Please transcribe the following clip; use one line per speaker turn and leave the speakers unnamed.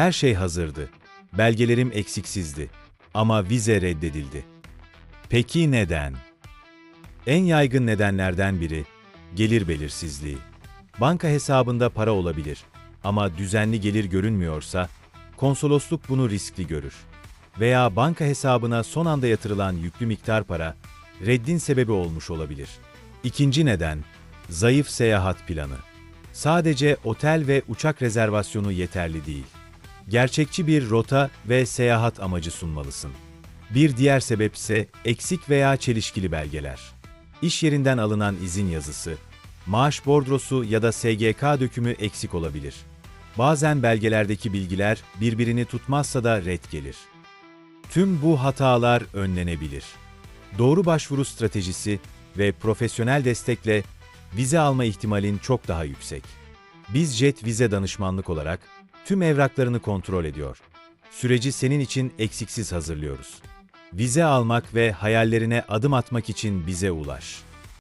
Her şey hazırdı. Belgelerim eksiksizdi. Ama vize reddedildi. Peki neden? En yaygın nedenlerden biri gelir belirsizliği. Banka hesabında para olabilir ama düzenli gelir görünmüyorsa konsolosluk bunu riskli görür. Veya banka hesabına son anda yatırılan yüklü miktar para reddin sebebi olmuş olabilir. İkinci neden zayıf seyahat planı. Sadece otel ve uçak rezervasyonu yeterli değil. Gerçekçi bir rota ve seyahat amacı sunmalısın. Bir diğer sebep ise eksik veya çelişkili belgeler. İş yerinden alınan izin yazısı, maaş bordrosu ya da SGK dökümü eksik olabilir. Bazen belgelerdeki bilgiler birbirini tutmazsa da red gelir. Tüm bu hatalar önlenebilir. Doğru başvuru stratejisi ve profesyonel destekle vize alma ihtimalin çok daha yüksek. Biz Jet Vize Danışmanlık olarak tüm evraklarını kontrol ediyor. Süreci senin için eksiksiz hazırlıyoruz. Vize almak ve hayallerine adım atmak için bize ulaş.